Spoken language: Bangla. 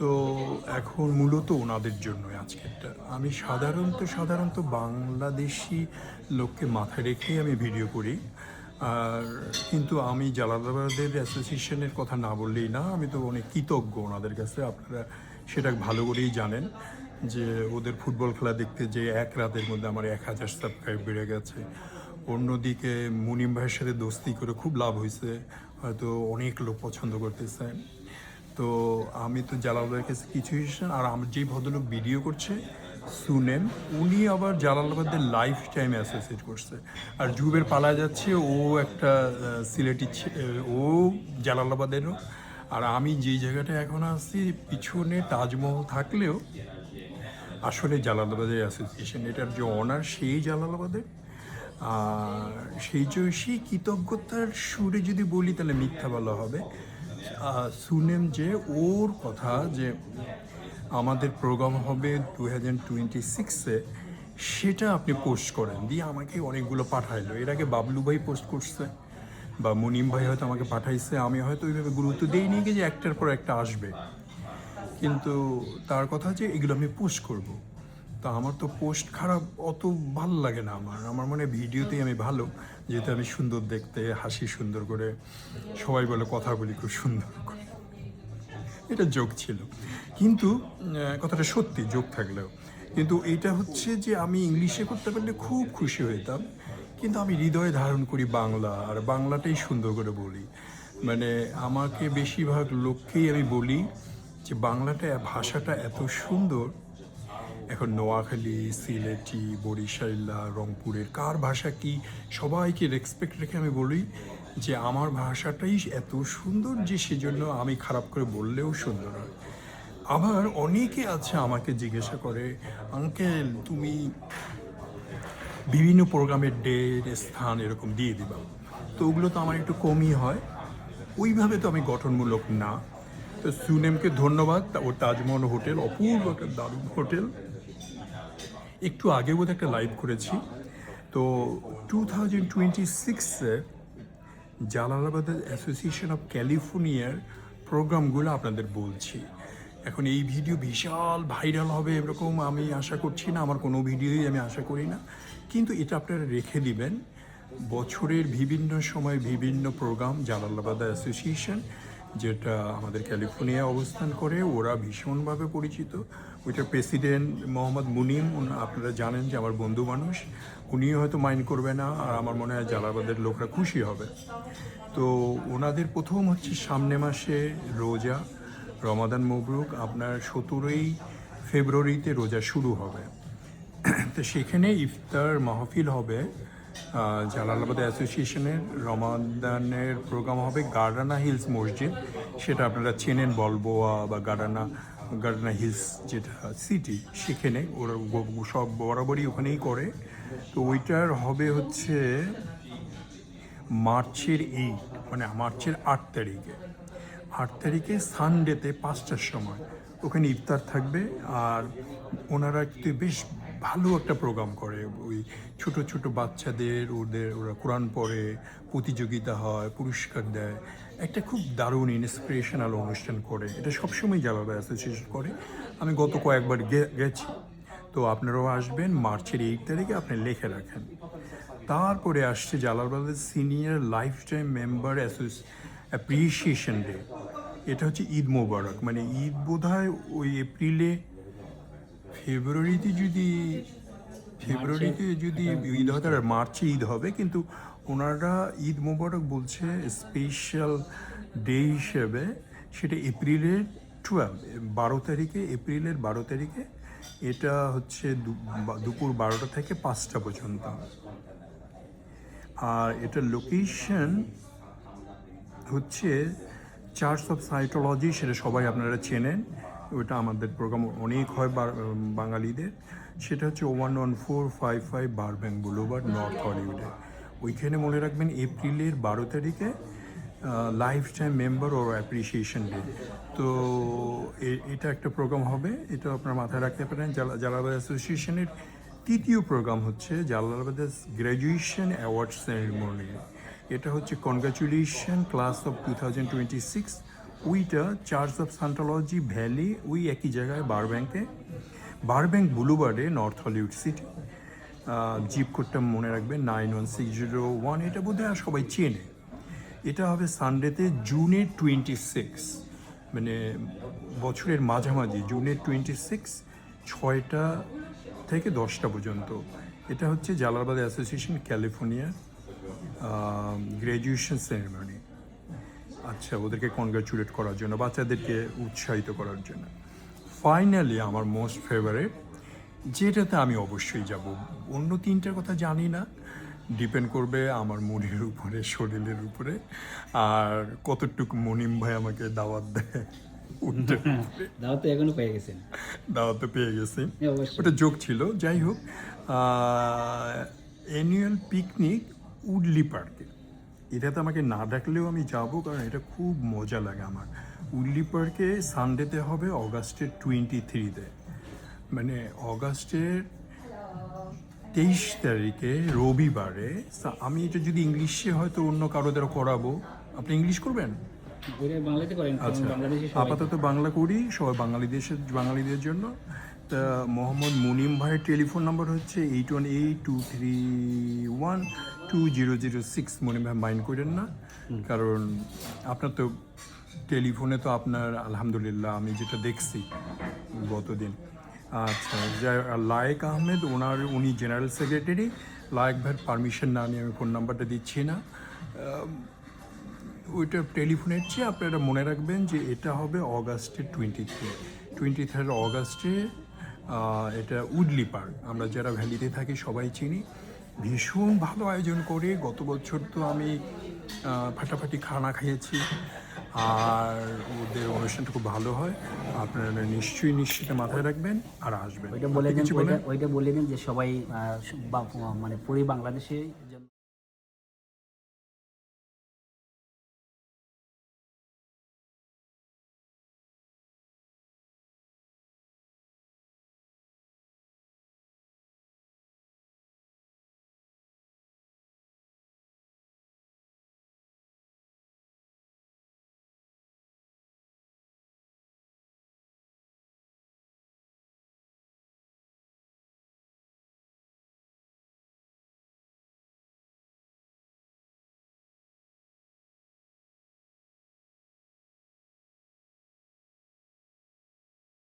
তো এখন মূলত ওনাদের জন্য আজকেরটা। আমি সাধারণত সাধারণত বাংলাদেশি লোককে মাথায় রেখেই আমি ভিডিও করি। আর কিন্তু আমি জালালাবাদের অ্যাসোসিয়েশনের কথা না বললেই না, আমি তো অনেক কৃতজ্ঞ ওনাদের কাছে। আপনারা সেটা ভালো করেই জানেন যে ওদের ফুটবল খেলা দেখতে যে এক রাতের মধ্যে আমার এক হাজার সাবস্ক্রাইব বেড়ে গেছে। অন্যদিকে মুনিম ভাইয়ের সাথে দোস্তি করে খুব লাভ হয়েছে হয়তো অনেক লোক পছন্দ করতেছে। তো আমি তো জালালাবাদের কাছে কিছুই না, আর আমার যেই ভদ্রলোক ভিডিও করছে সুনেম উনি আবার জালালাবাদের লাইফ টাইম অ্যাসোসিয়েট করছে। আর জুবের পালা যাচ্ছে, ও একটা সিলেটি ও জালালাবাদেরও আর আমি যেই জায়গাটায় এখন আসছি পিছনে তাজমহল থাকলেও আসলে জালালাবাদের অ্যাসোসিয়েশন এটার যে অনার সেই জালালাবাদের। আর সেই যে সেই কৃতজ্ঞতার সুরে যদি বলি, তাহলে মিথ্যা বলা হবে। সুনেম যে ওর কথা যে আমাদের প্রোগ্রাম হবে টু থাউজেন্ড টোয়েন্টি সিক্সে সেটা আপনি পোস্ট করেন। দিয়ে আমাকে অনেকগুলো পাঠাইলো। এর আগে বাবলু ভাই পোস্ট করছে, বা মুনিম ভাই হয়তো আমাকে পাঠাইছে। আমি হয়তো ওইভাবে গুরুত্ব দিইনি যে একটার পর একটা আসবে। কিন্তু তার কথা যে এগুলো আমি পোস্ট করব। তা আমার তো পোস্ট খারাপ অত ভালো লাগে না আমার। আমার মনে ভিডিওতেই আমি ভালো, যেহেতু আমি সুন্দর দেখতে, হাসি সুন্দর করে সবাই বলে কথা বলি খুব সুন্দর করে। এটা যোগ ছিল। কিন্তু কথাটা সত্যি যোগ থাকলেও। কিন্তু এটা হচ্ছে যে আমি ইংলিশে করতে পারলে খুব খুশি হইতাম। কিন্তু আমি হৃদয়ে ধারণ করি বাংলা, আর বাংলাটাই সুন্দর করে বলি। মানে আমাকে বেশিরভাগ লোককেই আমি বলি যে বাংলাটা, ভাষাটা এত সুন্দর এখন নোয়াখালী, সিলেটি বরিশাইলা রংপুরের কার ভাষা কি? সবাইকে রেসপেক্ট রেখে আমি বলি যে আমার ভাষাটাই এত সুন্দর যে সেজন্য আমি খারাপ করে বললেও সুন্দর হয় আবার অনেকে আছে আমাকে জিজ্ঞাসা করে, আঙ্কেল, তুমি বিভিন্ন প্রোগ্রামের ডেট স্থান এরকম দিয়ে দিবা। তো ওগুলো তো আমার একটু কমই হয়। ওইভাবে তো আমি গঠনমূলক না। তো সুনেমকে ধন্যবাদ। ওর তাজমহল হোটেল, অপূর্ব একটা দারুণ হোটেল। একটু আগে বোধ একটা লাইভ করেছি। তো টু থাউজেন্ড টোয়েন্টি সিক্সে জালালাবাদ অ্যাসোসিয়েশন অফ ক্যালিফোর্নিয়ার প্রোগ্রামগুলো আপনাদের বলছি। এখন এই ভিডিও বিশাল ভাইরাল হবে এরকম আমি আশা করছি না, আমার কোনো ভিডিওই আমি আশা করি না। কিন্তু এটা আপনারা রেখে দিবেন। বছরের বিভিন্ন সময় বিভিন্ন প্রোগ্রাম জালালাবাদ অ্যাসোসিয়েশন যেটা আমাদের ক্যালিফোর্নিয়া অবস্থান করে, ওরা ভীষণভাবে পরিচিত। ওইটার প্রেসিডেন্ট মোহাম্মদ মুনিম আপনারা জানেন যে আমার বন্ধু মানুষ। উনিও হয়তো মাইন্ড করবে না, আর আমার মনে হয় জালালাবাদের লোকরা খুশি হবে। তো ওনাদের প্রথম হচ্ছে সামনে মাসে রোজা, রমাদান মবরুক। আপনার সতেরোই ফেব্রুয়ারিতে রোজা শুরু হবে। তো সেখানে ইফতার মাহফিল হবে। জালালাবাদ অ্যাসোসিয়েশনের রমাদানের প্রোগ্রাম হবে গার্ডানা হিলস মসজিদ। সেটা আপনারা চেনেন, বলবোয়া বা গার্ডানা গার্ডানা হিলস যেটা সিটি, সেখানে ওরা সব বরাবরই ওখানেই করে। তো ওইটার হবে হচ্ছে মার্চের এইট মানে মার্চের আট তারিখে। আট তারিখে সানডেতে পাঁচটার সময়। ওখানে ইফতার থাকবে আর ওনারা একটু বেশ ভালো একটা প্রোগ্রাম করে। ওই ছোট ছোট বাচ্চাদের, ওদের, ওরা কোরআন পড়ে, প্রতিযোগিতা হয়, পুরস্কার দেয়। একটা খুব দারুণ ইন্সপিরেশনাল অনুষ্ঠান করে। এটা সবসময় জালাবা অ্যাসোসিয়েশন করে, আমি গত কয়েকবার গেছি। তো আপনারাও আসবেন, মার্চের এইট তারিখে আপনি লিখে রাখেন। তারপরে আসছে জালালবাদের senior lifetime member appreciation day এটা হচ্ছে ঈদ মোবারক। মানে ঈদ বোধহয় ওই এপ্রিলে ফেব্রুয়ারিতে যদি ফেব্রুয়ারিতে যদি ঈদ হয় তাহলে মার্চে ঈদ হবে, কিন্তু ওনারা ঈদ মোবারক বলছে স্পেশাল ডে হিসেবে সেটা এপ্রিলের টুয়েলভ বারো তারিখে, এপ্রিলের বারো তারিখে, এটা হচ্ছে দুপুর বারোটা থেকে পাঁচটা পর্যন্ত। আর এটা লোকেশন হচ্ছে চার্চ অফ সাইটোলজি, সেটা সবাই আপনারা চেনেন। ওটা আমাদের প্রোগ্রাম অনেক হয় বাঙালিদের। সেটা হচ্ছে one one four five five Burbank boulevard north হলিউডে ওইখানে মনে রাখবেন এপ্রিলের বারো তারিখে লাইফ টাইম মেম্বার ও অ্যাপ্রিসিয়েশন ডে তো এটা একটা প্রোগ্রাম হবে। এটা আপনার মাথায় রাখতে পারেন। জালা- জালালাবাদ অ্যাসোসিয়েশনের তৃতীয় প্রোগ্রাম হচ্ছে জালালাবাদ গ্র্যাজুয়েশন অ্যাওয়ার্ড সেরেমনি এটা হচ্ছে congratulation class of two thousand twenty six ওইটা চার্চ অফ সান্টালজি ভ্যালি ওই একই জায়গায় বারব্যাংকে। বারব্যাংক বুলুবার্ডে, নর্থ হলিউড সিটি। জিপ কোডটা মনে রাখবেন, nine one six zero one, এটা বোধহয় সবাই চেনে। এটা হবে সানডেতে জুনের টোয়েন্টি সিক্স মানে বছরের মাঝামাঝি জুনের টোয়েন্টি সিক্স, ছয়টা থেকে দশটা পর্যন্ত। এটা হচ্ছে Jalalabad association, California graduation ceremony. আচ্ছা ওদেরকে কনগ্রাচুলেট করার জন্য বাচ্চাদেরকে উৎসাহিত করার জন্য। ফাইনালি আমার মোস্ট ফেভারেট যেটাতে আমি অবশ্যই যাব। অন্য তিনটার কথা জানি না। ডিপেন্ড করবে আমার মনের উপরে শরীরের উপরে আর কতটুকু মনিম ভাই আমাকে দাওয়াত দেয়। দাওয়াত এখনও পেয়ে গেছেন। দাওয়াত তো পেয়ে গেছি। হ্যাঁ, ওটা যোগ ছিল যাই হোক। অ্যানুয়াল পিকনিক উডলি পার্কে এটাতে আমাকে না ডাকলেও আমি যাব কারণ এটা খুব মজা লাগে আমার। উডলি পার্কে সানডেতে হবে অগাস্টের টোয়েন্টি থ্রিতে মানে অগাস্টের তেইশ তারিখে রবিবারে আমি এটা যদি ইংলিশে হয়তো অন্য কারও দ্বারা করাবো। আপনি ইংলিশ করবেন? আচ্ছা আপাতত বাংলা করি সবাই বাঙালি দেশের বাঙালিদের জন্য। তা মোহাম্মদ মুনিম ভাইয়ের টেলিফোন নাম্বার হচ্ছে eight one eight two three one two zero zero six Munim ভাই মাইন্ড করেন না। কারণ আপনার তো টেলিফোনে তো আপনার আলহামদুলিল্লাহ আমি যেটা দেখছি গতদিন। আচ্ছা লায়েক আহমেদ ওনার উনি জেনারেল সেক্রেটারি লায়েক ভাইয়ের পারমিশন না নিয়ে আমি ফোন নাম্বারটা দিচ্ছি না। ওইটা টেলিফোনের চেয়ে আপনারা মনে রাখবেন যে এটা হবে অগাস্টের টোয়েন্টি থ্রি টোয়েন্টি থার্ড অগাস্টে এটা উডলি পার্ক। আমরা যারা ভ্যালিতে থাকি সবাই চিনি। ভীষণ ভালো আয়োজন করে। গত বছর তো আমি ফাটাফাটি খানা খাইয়েছি আর ওদের অনুষ্ঠানটা খুব ভালো হয়। আপনারা নিশ্চয়ই নিশ্চিত মাথায় রাখবেন আর আসবেন। ওইটা বলে ওইটা বলে দেন যে সবাই মানে পুরী বাংলাদেশে